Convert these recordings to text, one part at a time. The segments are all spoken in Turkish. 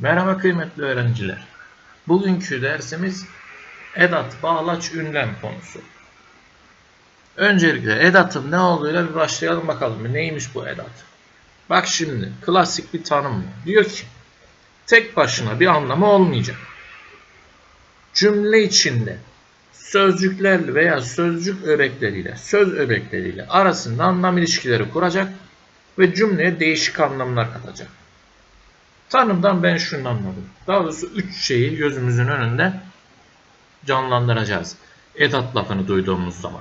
Merhaba kıymetli öğrenciler. Bugünkü dersimiz edat, bağlaç, ünlem konusu. Öncelikle edatın ne olduğuyla bir başlayalım bakalım. Neymiş bu edat? Bak şimdi klasik bir tanım. Diyor ki tek başına bir anlamı olmayacak. Cümle içinde sözcüklerle veya sözcük öbekleriyle, söz öbekleriyle arasında anlam ilişkileri kuracak ve cümleye değişik anlamlar katacak. Tanımdan ben şunu anladım. Daha doğrusu üç şeyi gözümüzün önünde canlandıracağız. Edat lafını duyduğumuz zaman.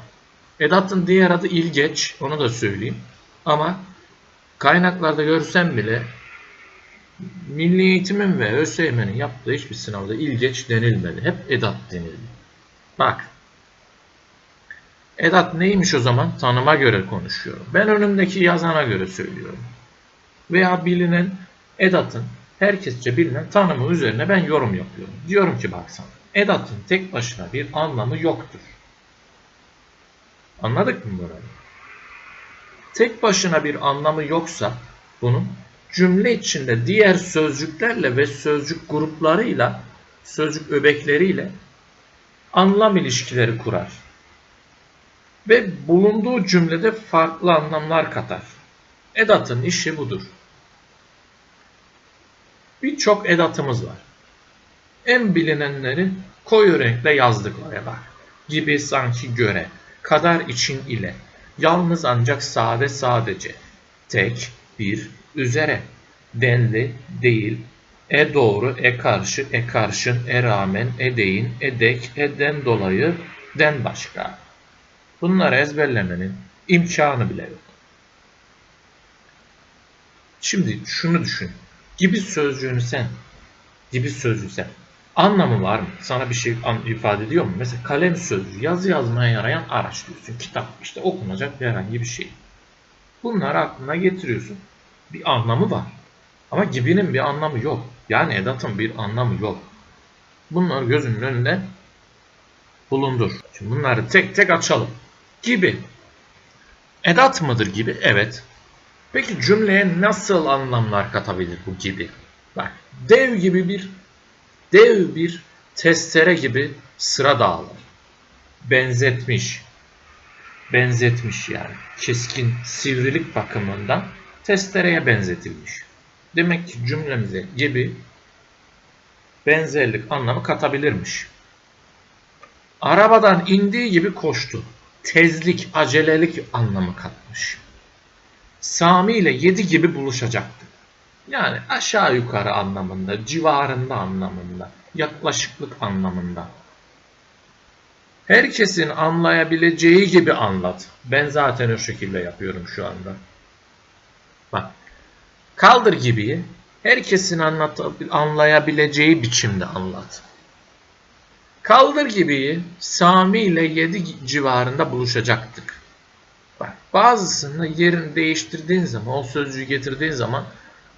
Edatın diğer adı ilgeç, onu da söyleyeyim. Ama kaynaklarda görsem bile Milli Eğitim'in ve ÖSYM'nin yaptığı hiçbir sınavda ilgeç denilmedi. Hep edat denildi. Bak. Edat neymiş o zaman? Tanıma göre konuşuyorum. Ben önümdeki yazana göre söylüyorum. Veya bilinen edatın herkesçe bilinen tanımı üzerine ben yorum yapıyorum. Diyorum ki baksana. Edatın tek başına bir anlamı yoktur. Anladık mı burayı? Tek başına bir anlamı yoksa bunun cümle içinde diğer sözcüklerle ve sözcük gruplarıyla, sözcük öbekleriyle anlam ilişkileri kurar. Ve bulunduğu cümlede farklı anlamlar katar. Edatın işi budur. Birçok edatımız var. En bilinenleri koyu renkle yazdık oraya. Gibi sanki göre, kadar için ile, yalnız ancak sade sadece, tek, bir, üzere, denli, değil, e doğru, e karşı, e karşın, e rağmen, e deyin, e dek, eden dolayı, den başka. Bunları ezberlemenin imkanı bile yok. Şimdi şunu düşün. Gibi sözcüğünü sen, gibi sözcüğü sen. Anlamı var mı? Sana bir şey ifade ediyor mu? Mesela kalem sözcüğü, yazı yazmaya yarayan araç diyorsun. Kitap, işte okunacak herhangi bir şey. Bunları aklına getiriyorsun. Bir anlamı var. Ama gibinin bir anlamı yok. Yani edatın bir anlamı yok. Bunları gözünün önünde bulundur. Şimdi bunları tek tek açalım. Gibi. Edat mıdır gibi? Evet. Peki cümleye nasıl anlamlar katabilir bu gibi? Bak dev gibi bir dev bir testere gibi sıra dağılır. Benzetmiş. Benzetmiş yani. Keskin sivrilik bakımından testereye benzetilmiş. Demek ki cümlemize gibi benzerlik anlamı katabilirmiş. Arabadan indiği gibi koştu. Tezlik, acelelik anlamı katmış. Sami ile yedi gibi buluşacaktı. Yani aşağı yukarı anlamında, civarında anlamında, yaklaşıklık anlamında. Herkesin anlayabileceği gibi anlat. Ben zaten o şekilde yapıyorum şu anda. Bak. Kaldır gibiyi herkesin anlayabileceği biçimde anlat. Kaldır gibiyi Sami ile 7 civarında buluşacaktık. Bazısını yerini değiştirdiğin zaman, o sözcüğü getirdiğin zaman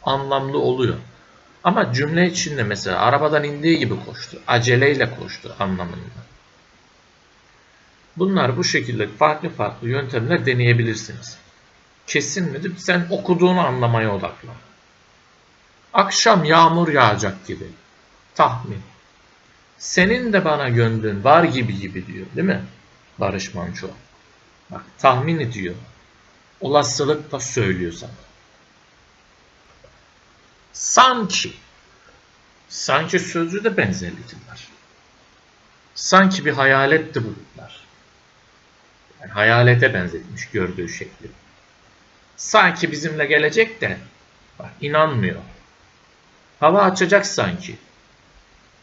anlamlı oluyor. Ama cümle içinde mesela arabadan indiği gibi koştu, aceleyle koştu anlamında. Bunlar bu şekilde farklı farklı yöntemler deneyebilirsiniz. Kesin midir? Sen okuduğunu anlamaya odaklan. Akşam yağmur yağacak gibi. Tahmin. Senin de bana gönlün var gibi gibi diyor değil mi? Barış Manço. Bak tahmin ediyor. Olasılık da söylüyor sana. Sanki. Sanki sözcüğü de benzerlik var. Sanki bir hayaletti bulutlar. Yani hayalete benzetmiş gördüğü şekli. Sanki bizimle gelecek de bak inanmıyor. Hava açacak sanki.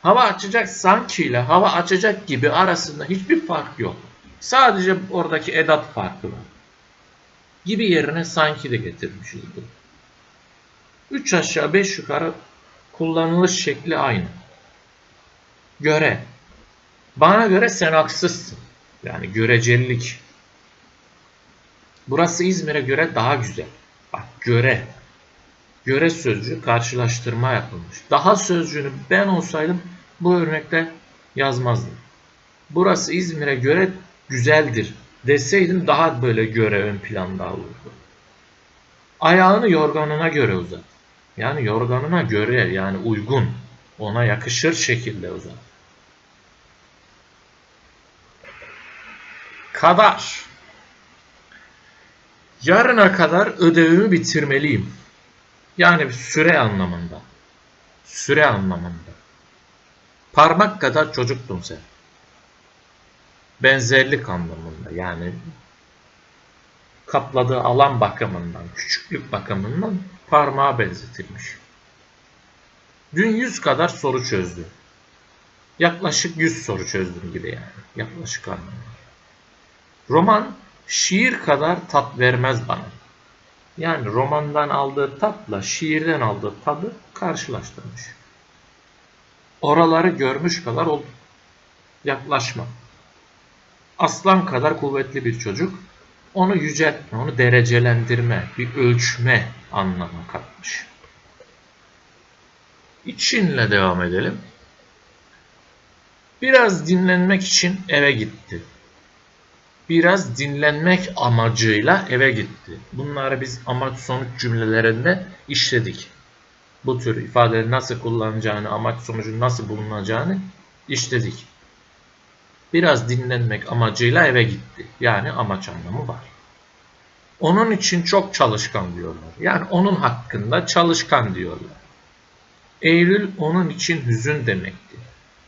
Hava açacak sanki ile hava açacak gibi arasında hiçbir fark yok. Sadece oradaki edat farkı var. Gibi yerine sanki de getirmişiz bu. 3 aşağı 5 yukarı kullanılış şekli aynı. Göre. Bana göre sen haksızsın. Yani görecelilik. Burası İzmir'e göre daha güzel. Bak göre. Göre sözcüğü karşılaştırma yapılmış. Daha sözcüğünü ben olsaydım bu örnekte yazmazdım. Burası İzmir'e göre güzeldir deseydim daha böyle göre ön planda olurdu. Ayağını yorganına göre uzat. Yani yorganına göre yani uygun. Ona yakışır şekilde uzat. Kadar. Yarına kadar ödevimi bitirmeliyim. Yani süre anlamında. Süre anlamında. Parmak kadar çocuktun sen. Benzerlik anlamında yani kapladığı alan bakımından, küçüklük bakımından parmağa benzetilmiş. Dün 100 kadar soru çözdü. Yaklaşık 100 soru çözdüm gibi yani. Yaklaşık anlamda. Roman şiir kadar tat vermez bana. Yani romandan aldığı tatla şiirden aldığı tadı karşılaştırmış. Oraları görmüş kadar oldu. Yaklaşma. Aslan kadar kuvvetli bir çocuk onu yüceltme, onu derecelendirme, bir ölçme anlamı katmış. İçinle devam edelim. Biraz dinlenmek için eve gitti. Biraz dinlenmek amacıyla eve gitti. Bunları biz amaç sonuç cümlelerinde işledik. Bu tür ifadeleri nasıl kullanacağını, amaç sonucun nasıl bulunacağını işledik. Biraz dinlenmek amacıyla eve gitti. Yani amaç anlamı var. Onun için çok çalışkan diyorlar. Yani onun hakkında çalışkan diyorlar. Eylül onun için hüzün demekti.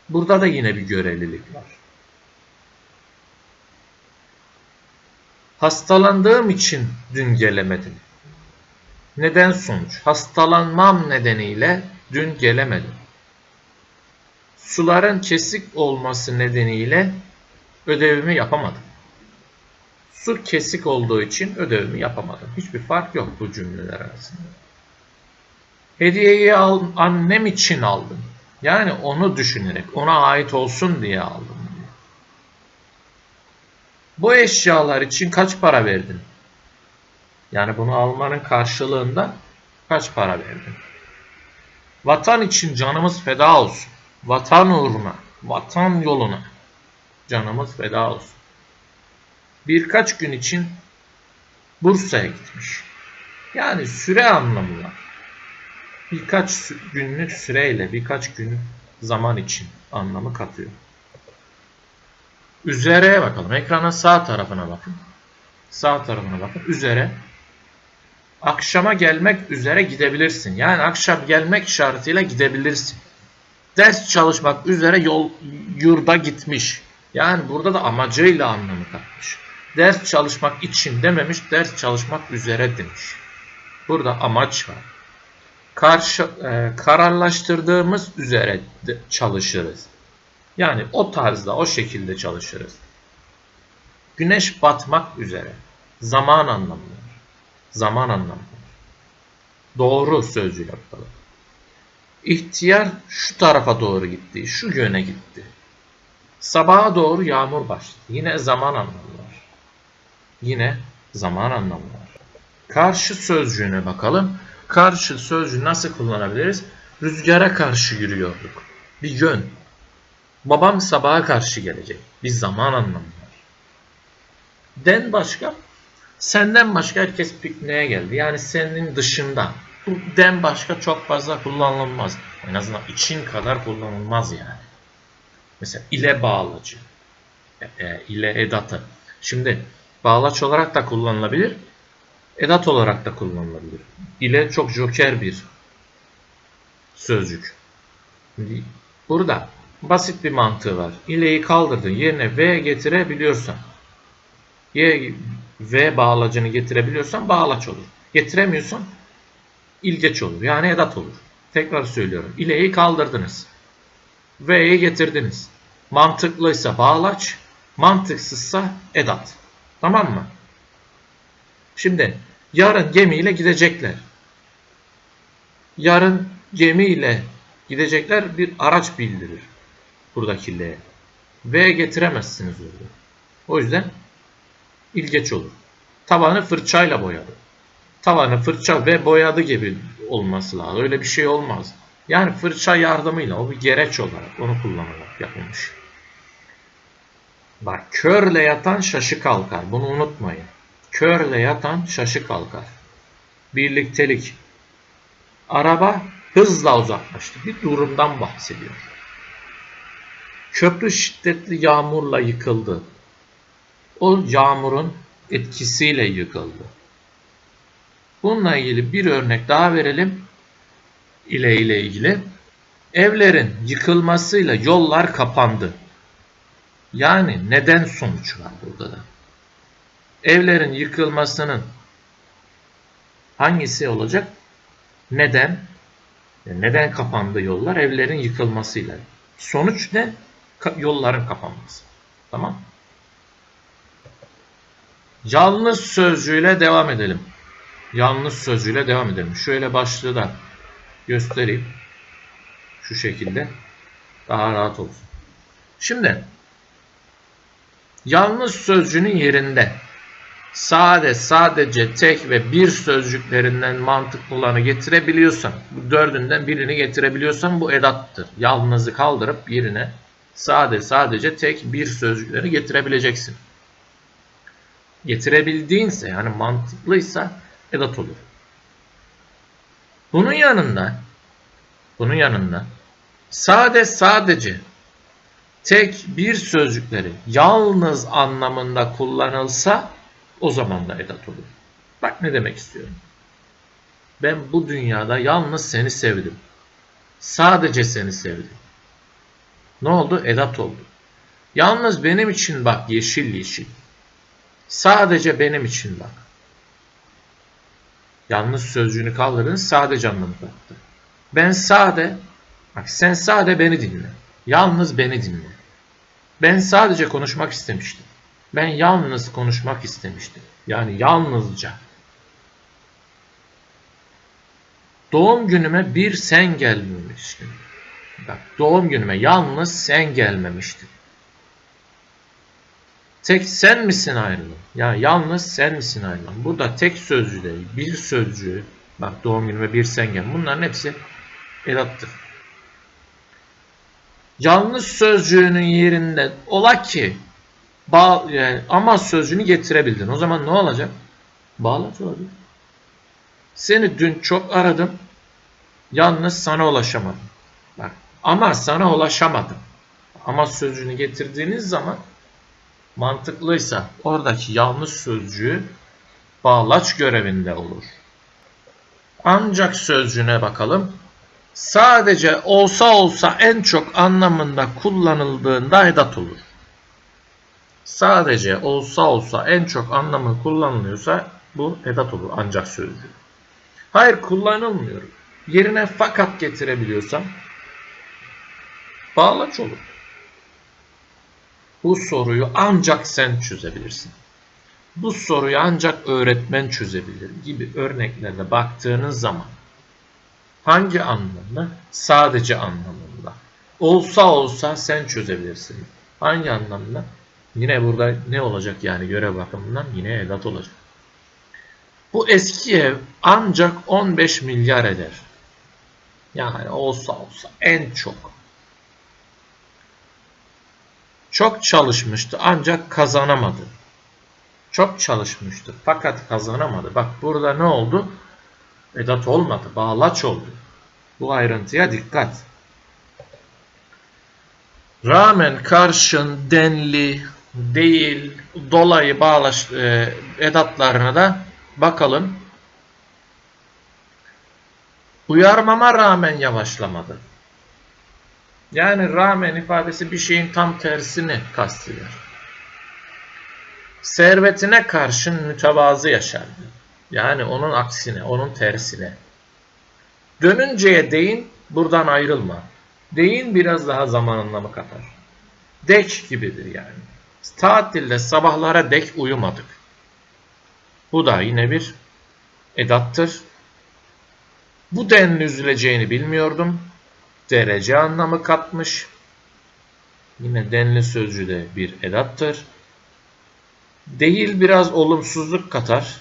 Burada da yine bir görelilik var. Hastalandığım için dün gelemedim. Neden sonuç? Hastalanmam nedeniyle dün gelemedim. Suların kesik olması nedeniyle ödevimi yapamadım. Su kesik olduğu için ödevimi yapamadım. Hiçbir fark yok bu cümleler arasında. Hediyeyi al, annem için aldım. Yani onu düşünerek, ona ait olsun diye aldım. Bu eşyalar için kaç para verdin? Yani bunu almanın karşılığında kaç para verdin? Vatan için canımız feda olsun. Vatan uğruna, vatan yoluna canımız feda olsun. Birkaç gün için Bursa'ya gitmiş. Yani süre anlamı var. Birkaç günlük süreyle birkaç gün zaman için anlamı katıyor. Üzereye bakalım. Ekranın sağ tarafına bakın. Sağ tarafına bakın. Üzere. Akşama gelmek üzere gidebilirsin. Yani akşam gelmek şartıyla gidebilirsin. Ders çalışmak üzere yol yurda gitmiş. Yani burada da amacıyla anlamı katmış. Ders çalışmak için dememiş, ders çalışmak üzere demiş. Burada amaç var. Karşı, e, kararlaştırdığımız üzere çalışırız. Yani o tarzda, o şekilde çalışırız. Güneş batmak üzere. Zaman anlamı Zaman anlamı Doğru sözcüğüyle bakalım. İhtiyar şu tarafa doğru gitti, şu yöne gitti. Sabaha doğru yağmur başladı. Yine zaman anlamı var. Yine zaman anlamı var. Karşı sözcüğüne bakalım. Karşı sözcüğü nasıl kullanabiliriz? Rüzgara karşı yürüyorduk. Bir yön, Babam sabaha karşı gelecek. Bir zaman anlamı var. Den başka, senden başka herkes pikniğe geldi. Yani senin dışında. Den başka çok fazla kullanılmaz. En azından için kadar kullanılmaz yani. Mesela ile bağlacı. E, e, ile edatı. Şimdi bağlaç olarak da kullanılabilir. Edat olarak da kullanılabilir. İle çok joker bir sözcük. Burada basit bir mantığı var. İleyi kaldırdın yerine V getirebiliyorsan Y V bağlacını getirebiliyorsan bağlaç olur. Getiremiyorsan ilgeç olur. Yani edat olur. Tekrar söylüyorum. İleyi kaldırdınız. V'yi getirdiniz. Mantıklıysa bağlaç, mantıksızsa edat. Tamam mı? Şimdi yarın gemiyle gidecekler. Yarın gemiyle gidecekler bir araç bildirir buradaki L. V getiremezsiniz orada. O yüzden ilgeç olur. Tavanı fırçayla boyadı. Tavanı fırça ve boyadı gibi olması lazım. Öyle bir şey olmaz. Yani fırça yardımıyla o bir gereç olarak onu kullanarak yapılmış. Bak körle yatan şaşı kalkar. Bunu unutmayın. Körle yatan şaşı kalkar. Birliktelik. Araba hızla uzaklaştı. Bir durumdan bahsediyor. Köprü şiddetli yağmurla yıkıldı. O yağmurun etkisiyle yıkıldı. Bununla ilgili bir örnek daha verelim. ile ile ilgili. Evlerin yıkılmasıyla yollar kapandı. Yani neden sonuç var burada da? Evlerin yıkılmasının hangisi olacak? Neden? Neden kapandı yollar? Evlerin yıkılmasıyla. Sonuç ne? Yolların kapanması. Tamam. Yalnız sözcüğüyle devam edelim. Yalnız sözcüğüyle devam edelim. Şöyle başlığı da göstereyim. Şu şekilde. Daha rahat olsun. Şimdi yalnız sözcüğünün yerinde sade, sadece, tek ve bir sözcüklerinden mantıklı olanı getirebiliyorsan, bu dördünden birini getirebiliyorsan bu edattır. Yalnızı kaldırıp yerine sade, sadece, tek, bir sözcükleri getirebileceksin. Getirebildiğinse yani mantıklıysa edat olur. Bunun yanında bunun yanında sade, sadece, tek bir sözcükleri yalnız anlamında kullanılsa o zaman da edat olur. Bak ne demek istiyorum. Ben bu dünyada yalnız seni sevdim. Sadece seni sevdim. Ne oldu? Edat oldu. Yalnız benim için bak yeşil yeşil. Sadece benim için bak. Yalnız sözcüğünü kaldırın sadece anlamı bıraktı. Ben sade, bak sen sade beni dinle. Yalnız beni dinle. Ben sadece konuşmak istemiştim. Ben yalnız konuşmak istemiştim. Yani yalnızca. Doğum günüme bir sen gelmemiştin. Bak doğum günüme yalnız sen gelmemiştin. Tek sen misin ayrılan? Ya yalnız sen misin ayrılan? Burada tek sözcü değil, bir sözcüğü. Bak doğum günüme bir sen gel. Bunların hepsi edattır. Yalnız sözcüğünün yerinde ola ki bağ, yani ama sözcüğünü getirebildin. O zaman ne olacak? Bağlaç olabilir. Seni dün çok aradım. Yalnız sana ulaşamadım. Bak ama sana ulaşamadım. Ama sözcüğünü getirdiğiniz zaman mantıklıysa oradaki yanlış sözcüğü bağlaç görevinde olur. Ancak sözcüğüne bakalım. Sadece olsa olsa en çok anlamında kullanıldığında edat olur. Sadece olsa olsa en çok anlamı kullanılıyorsa bu edat olur ancak sözcüğü. Hayır kullanılmıyor. Yerine fakat getirebiliyorsam bağlaç olur. Bu soruyu ancak sen çözebilirsin. Bu soruyu ancak öğretmen çözebilir gibi örneklerde baktığınız zaman hangi anlamda? Sadece anlamında. Olsa olsa sen çözebilirsin. Hangi anlamda? Yine burada ne olacak yani görev bakımından yine edat olacak. Bu eski ev ancak 15 milyar eder. Yani olsa olsa en çok. Çok çalışmıştı ancak kazanamadı. Çok çalışmıştı fakat kazanamadı. Bak burada ne oldu? Edat olmadı, bağlaç oldu. Bu ayrıntıya dikkat. Rağmen karşın, denli, değil, dolayı bağlaç e, edatlarına da bakalım. Uyarmama rağmen yavaşlamadı. Yani rağmen ifadesi bir şeyin tam tersini kastediyor. Servetine karşın mütevazı yaşardı. Yani onun aksine, onun tersine. Dönünceye değin, buradan ayrılma. Değin biraz daha zaman anlamı katar. Dek gibidir yani. Tatilde sabahlara dek uyumadık. Bu da yine bir edattır. Bu denli üzüleceğini bilmiyordum derece anlamı katmış. Yine denli sözcüğü de bir edattır. Değil biraz olumsuzluk katar.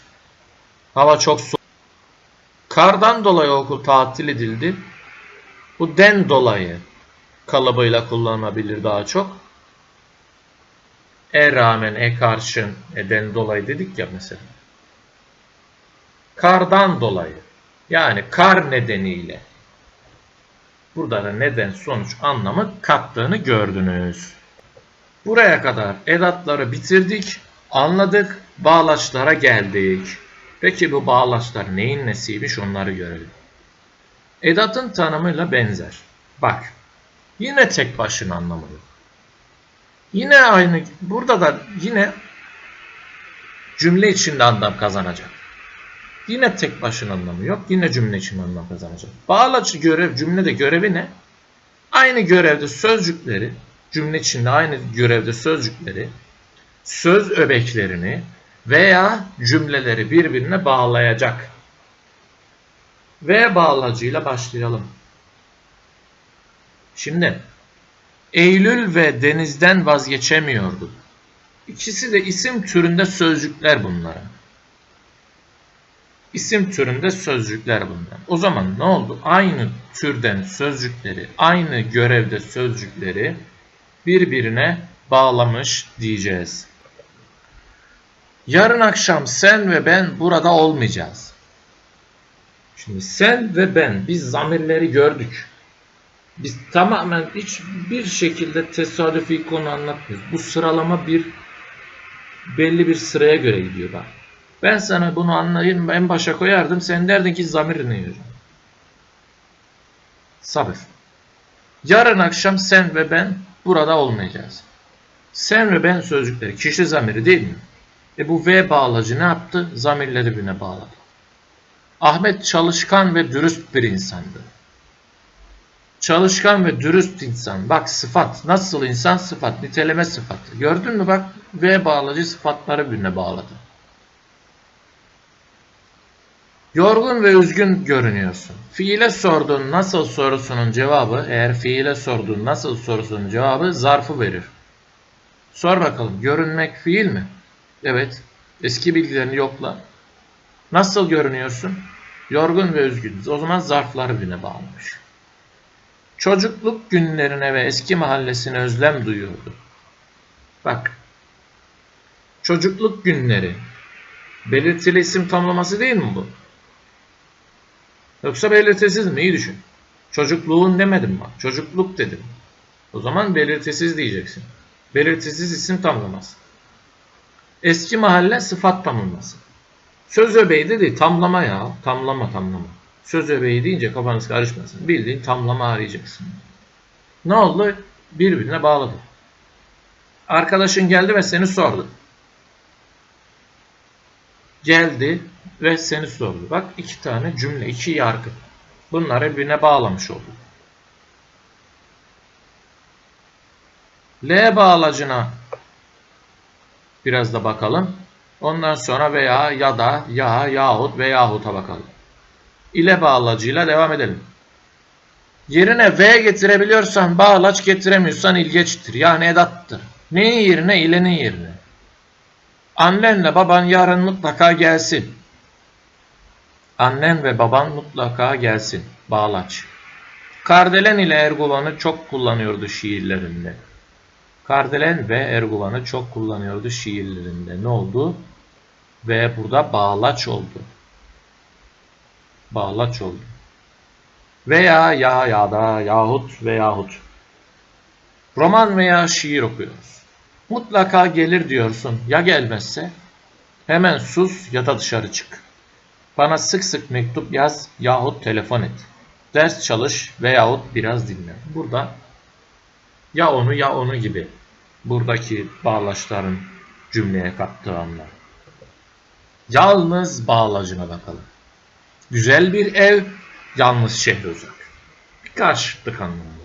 Hava çok soğuk. Kardan dolayı okul tatil edildi. Bu den dolayı kalıbıyla kullanılabilir daha çok. E rağmen, e karşın, e den dolayı dedik ya mesela. Kardan dolayı. Yani kar nedeniyle. Burada da neden sonuç anlamı kattığını gördünüz. Buraya kadar edatları bitirdik, anladık, bağlaçlara geldik. Peki bu bağlaçlar neyin nesiymiş onları görelim. Edatın tanımıyla benzer. Bak, yine tek başına anlamı yok. Yine aynı, burada da yine cümle içinde anlam kazanacak. Yine tek başına anlamı yok. Yine cümle içinde anlam kazanacak. Bağlaç görev, cümlede görevi ne? Aynı görevde sözcükleri, cümle içinde aynı görevde sözcükleri, söz öbeklerini veya cümleleri birbirine bağlayacak. Ve bağlacıyla başlayalım. Şimdi Eylül ve Deniz'den vazgeçemiyordu. İkisi de isim türünde sözcükler bunlara. İsim türünde sözcükler bunlar. O zaman ne oldu? Aynı türden sözcükleri, aynı görevde sözcükleri birbirine bağlamış diyeceğiz. Yarın akşam sen ve ben burada olmayacağız. Şimdi sen ve ben biz zamirleri gördük. Biz tamamen hiçbir şekilde tesadüfi konu anlatmıyoruz. Bu sıralama bir belli bir sıraya göre gidiyor bak. Ben sana bunu anlayayım en başa koyardım. Sen derdin ki zamir ne diyor? Sabır. Yarın akşam sen ve ben burada olmayacağız. Sen ve ben sözcükleri kişi zamiri değil mi? E bu V bağlacı ne yaptı? Zamirleri birine bağladı. Ahmet çalışkan ve dürüst bir insandı. Çalışkan ve dürüst insan. Bak sıfat. Nasıl insan sıfat. Niteleme sıfatı. Gördün mü bak V bağlacı sıfatları birbirine bağladı. Yorgun ve üzgün görünüyorsun. Fiile sorduğun nasıl sorusunun cevabı, eğer fiile sorduğun nasıl sorusunun cevabı zarfı verir. Sor bakalım, görünmek fiil mi? Evet. Eski bilgilerini yokla. Nasıl görünüyorsun? Yorgun ve üzgün. O zaman zarflar birbirine bağlamış. Çocukluk günlerine ve eski mahallesine özlem duyuyordu. Bak. Çocukluk günleri. Belirtili isim tamlaması değil mi bu? Yoksa belirtisiz mi? İyi düşün. Çocukluğun demedim bak. Çocukluk dedim. O zaman belirtisiz diyeceksin. Belirtisiz isim tamlaması. Eski mahalle sıfat tamlaması. Söz öbeği dedi tamlama ya. Tamlama tamlama. Söz öbeği deyince kafanız karışmasın. Bildiğin tamlama arayacaksın. Ne oldu? Birbirine bağladı. Arkadaşın geldi ve seni sordu. Geldi ve seni sordu. Bak iki tane cümle, iki yargı. Bunları birbirine bağlamış olduk. L bağlacına biraz da bakalım. Ondan sonra veya ya da ya yahut ve yahuta bakalım. İle bağlacıyla devam edelim. Yerine V getirebiliyorsan bağlaç getiremiyorsan ilgeçtir. Yani edattır. Neyin yerine? İlenin yerine. Annenle baban yarın mutlaka gelsin. Annen ve baban mutlaka gelsin. Bağlaç. Kardelen ile Erguvan'ı çok kullanıyordu şiirlerinde. Kardelen ve Erguvan'ı çok kullanıyordu şiirlerinde. Ne oldu? Ve burada bağlaç oldu. Bağlaç oldu. Veya ya ya da yahut ve yahut. Roman veya şiir okuyoruz. Mutlaka gelir diyorsun. Ya gelmezse? Hemen sus ya da dışarı çık. Bana sık sık mektup yaz yahut telefon et. Ders çalış veyahut biraz dinle. Burada ya onu ya onu gibi buradaki bağlaçların cümleye kattığı anlar. Yalnız bağlacına bakalım. Güzel bir ev, yalnız şehre uzak. Bir karşıtlık anlamı.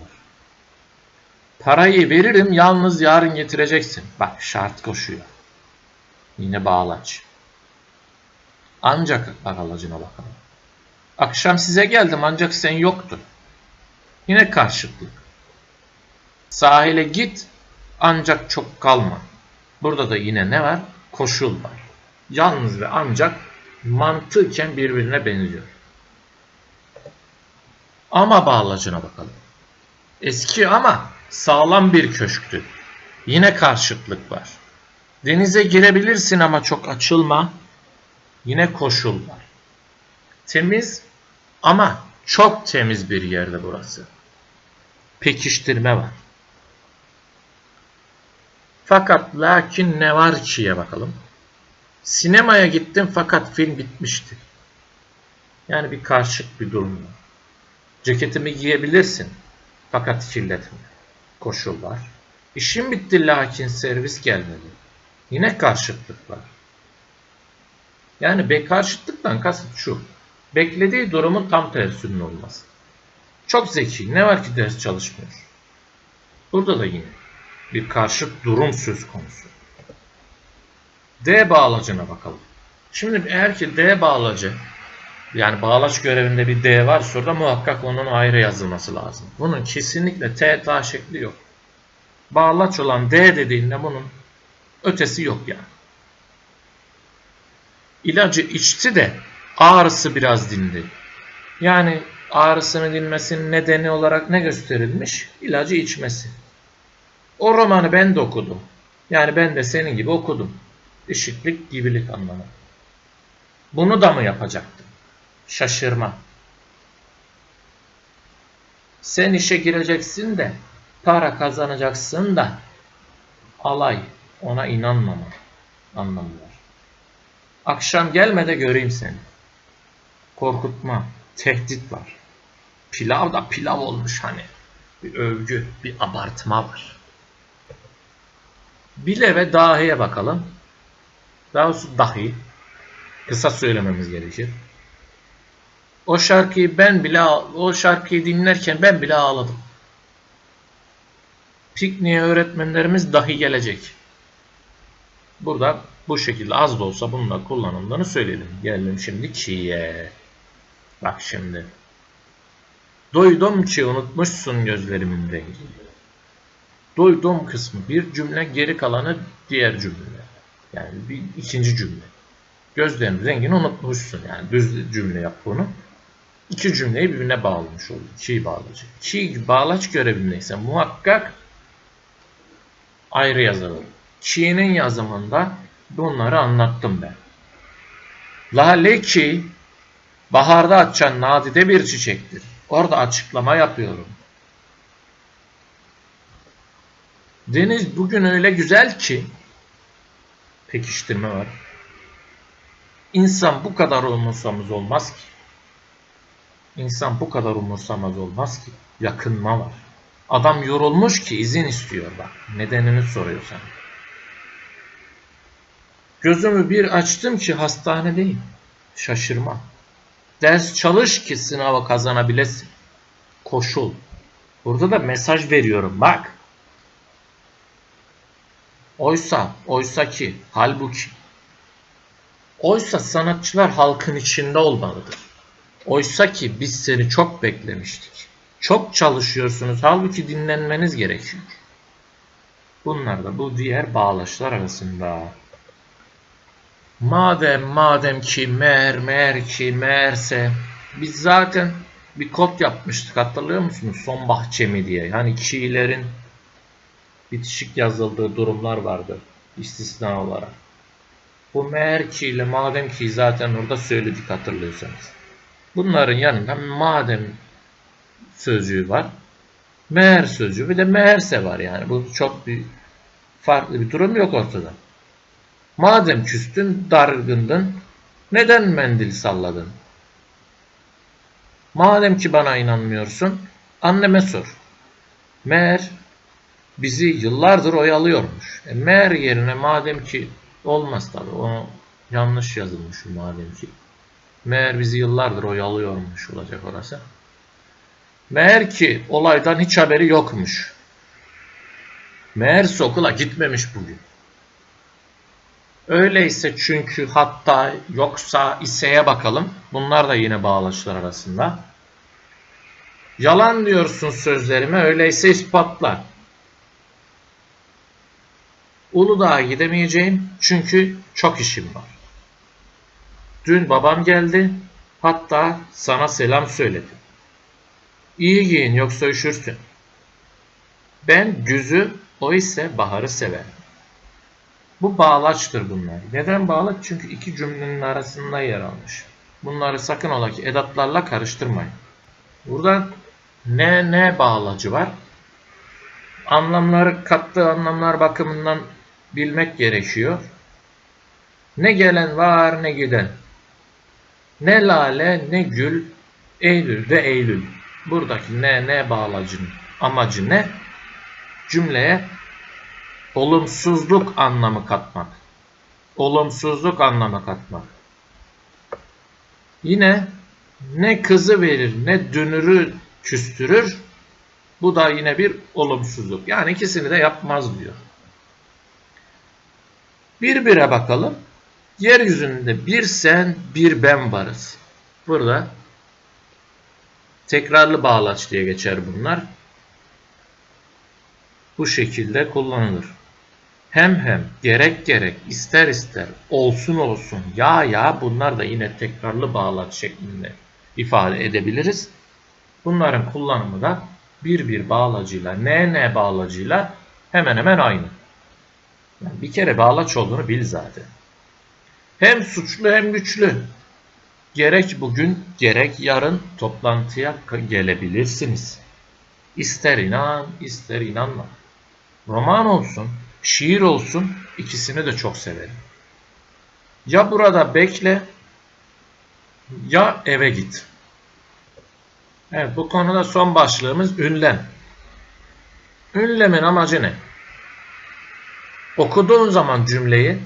Parayı veririm, yalnız yarın getireceksin. Bak şart koşuyor. Yine bağlaç. Ancak bağlacına bakalım. Akşam size geldim ancak sen yoktun. Yine karşıtlık. Sahile git ancak çok kalma. Burada da yine ne var? Koşul var. Yalnız ve ancak mantıken birbirine benziyor. Ama bağlacına bakalım. Eski ama sağlam bir köşktü. Yine karşıtlık var. Denize girebilirsin ama çok açılma. Yine koşul var. Temiz Ama çok temiz bir yerde burası. Pekiştirme var. Fakat lakin ne var ki'ye bakalım. Sinemaya gittim fakat film bitmişti. Yani bir karşıt bir durum. Ceketimi giyebilirsin fakat kirletme. Koşul var. İşim bitti lakin servis gelmedi. Yine karşıtlık var. Yani be karşıtlıktan kasıt şu. Beklediği durumun tam tersinin olması. Çok zeki. Ne var ki ders çalışmıyor. Burada da yine bir karşıt durum söz konusu. D bağlacına bakalım. Şimdi eğer ki D bağlacı yani bağlaç görevinde bir D var orada muhakkak onun ayrı yazılması lazım. Bunun kesinlikle T ta şekli yok. Bağlaç olan D dediğinde bunun ötesi yok yani. İlacı içti de ağrısı biraz dindi. Yani ağrısını dinmesinin nedeni olarak ne gösterilmiş? İlacı içmesi. O romanı ben de okudum. Yani ben de senin gibi okudum. Işıklık, gibilik anlamı. Bunu da mı yapacaktım? Şaşırma. Sen işe gireceksin de, para kazanacaksın da, alay, ona inanmama anlamı var. Akşam gelme de göreyim seni. Korkutma, tehdit var. Pilav da pilav olmuş hani. Bir övgü, bir abartma var. Bile ve dahiye bakalım. Daha doğrusu dahi. Kısa söylememiz gerekir. O şarkıyı ben bile o şarkıyı dinlerken ben bile ağladım. Pikniğe öğretmenlerimiz dahi gelecek. Burada bu şekilde az da olsa bununla kullanıldığını söyleyelim. Gelelim şimdi ki'ye. Bak şimdi. Duydum ki unutmuşsun gözlerimin rengi. Duydum kısmı bir cümle, geri kalanı diğer cümle. Yani bir ikinci cümle. Gözlerin rengini unutmuşsun. Yani düz cümle yap bunu. İki cümleyi birbirine bağlamış oldu. Ki bağlacı. Ki bağlaç görevindeyse muhakkak ayrı yazılır. Ki'nin yazımında bunları anlattım ben. Lale ki baharda açan nadide bir çiçektir. Orada açıklama yapıyorum. Deniz bugün öyle güzel ki pekiştirme var. İnsan bu kadar umursamaz olmaz ki. İnsan bu kadar umursamaz olmaz ki. Yakınma var. Adam yorulmuş ki izin istiyor bak. Nedenini soruyor sana. Gözümü bir açtım ki hastanedeyim. Şaşırma. Ders çalış ki sınava kazanabilesin. Koşul. Burada da mesaj veriyorum bak. Oysa, oysa ki, halbuki. Oysa sanatçılar halkın içinde olmalıdır. Oysa ki biz seni çok beklemiştik. Çok çalışıyorsunuz, halbuki dinlenmeniz gerekiyor. Bunlar da bu diğer bağlaçlar arasında. Madem madem ki mer mer ki merse biz zaten bir kod yapmıştık hatırlıyor musunuz? Son bahçemi diye. Yani ki'lerin bitişik yazıldığı durumlar vardı istisna olarak. Bu meğer ki ile madem ki zaten orada söyledik hatırlıyorsanız. Bunların yanında madem sözcüğü var. Meğer sözcüğü bir de meğerse var yani. Bu çok bir farklı bir durum yok ortada. Madem küstün, dargındın, neden mendil salladın? Madem ki bana inanmıyorsun, anneme sor. Meğer bizi yıllardır oyalıyormuş. E, meğer yerine madem ki olmaz tabi o yanlış yazılmış madem ki. Meğer bizi yıllardır oyalıyormuş olacak orası. Meğer ki olaydan hiç haberi yokmuş. Meğer okula gitmemiş bugün. Öyleyse çünkü hatta yoksa iseye bakalım. Bunlar da yine bağlaçlar arasında. Yalan diyorsun sözlerime öyleyse ispatla. Uludağ'a gidemeyeceğim çünkü çok işim var. Dün babam geldi. Hatta sana selam söyledi. İyi giyin yoksa üşürsün. Ben güzü, o ise baharı sever. Bu bağlaçtır bunlar. Neden bağlaç? Çünkü iki cümlenin arasında yer almış. Bunları sakın ola ki edatlarla karıştırmayın. Burada ne ne bağlacı var. Anlamları kattığı anlamlar bakımından bilmek gerekiyor. Ne gelen var ne giden. Ne lale ne gül. Eylül ve Eylül. Buradaki ne ne bağlacının amacı ne? Cümleye olumsuzluk anlamı katmak. Olumsuzluk anlamı katmak. Yine ne kızı verir ne dünürü küstürür. Bu da yine bir olumsuzluk. Yani ikisini de yapmaz diyor. Bir bire bakalım. Yeryüzünde bir sen bir ben varız. Burada tekrarlı bağlaç diye geçer bunlar. Bu şekilde kullanılır. Hem hem, gerek gerek, ister ister, olsun olsun, ya ya bunlar da yine tekrarlı bağlaç şeklinde ifade edebiliriz. Bunların kullanımı da bir bir bağlacıyla, ne ne bağlacıyla hemen hemen aynı. Yani bir kere bağlaç olduğunu bil zaten. Hem suçlu hem güçlü. Gerek bugün gerek yarın toplantıya gelebilirsiniz. İster inan ister inanma. Roman olsun, şiir olsun ikisini de çok severim. Ya burada bekle ya eve git. Evet bu konuda son başlığımız ünlem. Ünlemin amacı ne? Okuduğun zaman cümleyi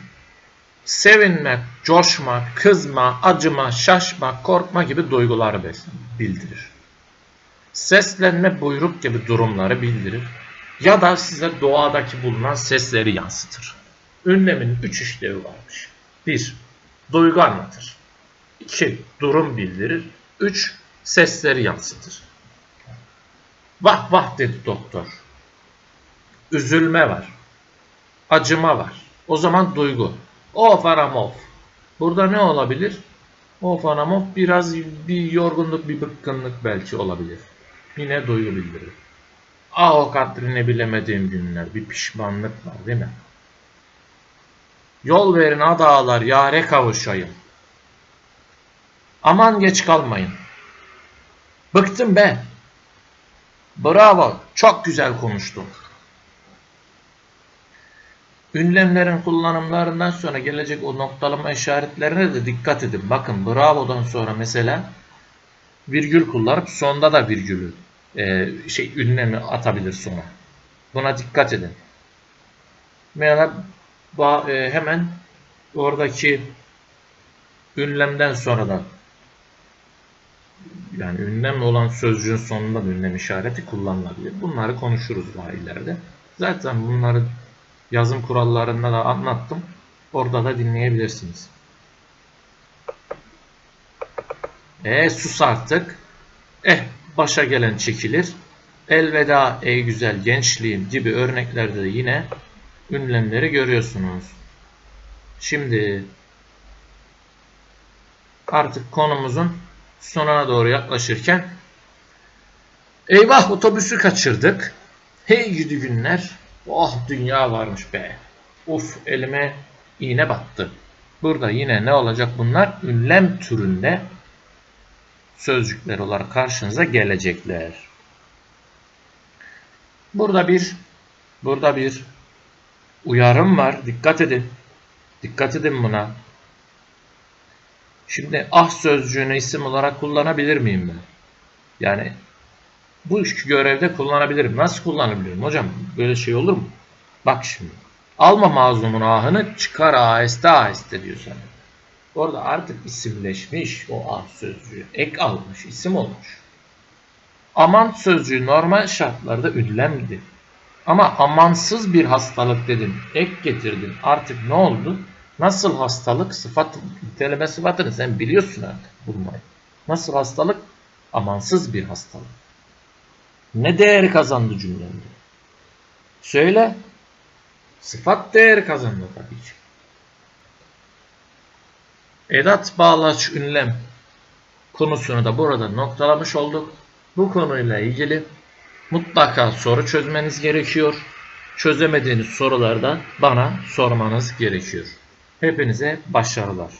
sevinmek, coşmak, kızma, acıma, şaşma, korkma gibi duyguları bildirir. Seslenme, buyruk gibi durumları bildirir. Ya da size doğadaki bulunan sesleri yansıtır. Ünlemin üç işlevi varmış. 1. Duygu anlatır. 2. Durum bildirir. 3. Sesleri yansıtır. Vah vah dedi doktor. Üzülme var. Acıma var. O zaman duygu. Of anam of. Burada ne olabilir? Of anam of biraz bir yorgunluk, bir bıkkınlık belki olabilir. Yine duygu bildirir. Ah o kadrini bilemediğim günler. Bir pişmanlık var değil mi? Yol verin adağlar yare kavuşayım. Aman geç kalmayın. Bıktım be. Bravo. Çok güzel konuştun. Ünlemlerin kullanımlarından sonra gelecek o noktalama işaretlerine de dikkat edin. Bakın bravo'dan sonra mesela virgül kullanıp sonda da virgülü e, şey ünlemi atabilir sona. Buna dikkat edin. Mesela e, hemen oradaki ünlemden sonra da yani ünlem olan sözcüğün sonunda da ünlem işareti kullanılabilir. Bunları konuşuruz daha ileride. Zaten bunları yazım kurallarında da anlattım. Orada da dinleyebilirsiniz. E sus artık. Eh başa gelen çekilir. Elveda ey güzel gençliğim gibi örneklerde de yine ünlemleri görüyorsunuz. Şimdi artık konumuzun sonuna doğru yaklaşırken eyvah otobüsü kaçırdık. Hey gidi günler. Oh dünya varmış be. Uf elime iğne battı. Burada yine ne olacak bunlar? Ünlem türünde sözcükler olarak karşınıza gelecekler. Burada bir burada bir uyarım var. Dikkat edin. Dikkat edin buna. Şimdi ah sözcüğünü isim olarak kullanabilir miyim ben? Yani bu üç görevde kullanabilirim. Nasıl kullanabilirim hocam? Böyle şey olur mu? Bak şimdi. Alma mazlumun ahını çıkar aheste aheste diyor sana. Orada artık isimleşmiş o ah sözcüğü. Ek almış, isim olmuş. Aman sözcüğü normal şartlarda ünlemdi. Ama amansız bir hastalık dedin, ek getirdin. Artık ne oldu? Nasıl hastalık? Sıfat, niteleme sıfatını sen biliyorsun artık bulmayı. Nasıl hastalık? Amansız bir hastalık. Ne değeri kazandı cümlemde? Söyle. Sıfat değeri kazandı tabii ki. Edat bağlaç ünlem konusunu da burada noktalamış olduk. Bu konuyla ilgili mutlaka soru çözmeniz gerekiyor. Çözemediğiniz sorularda bana sormanız gerekiyor. Hepinize başarılar.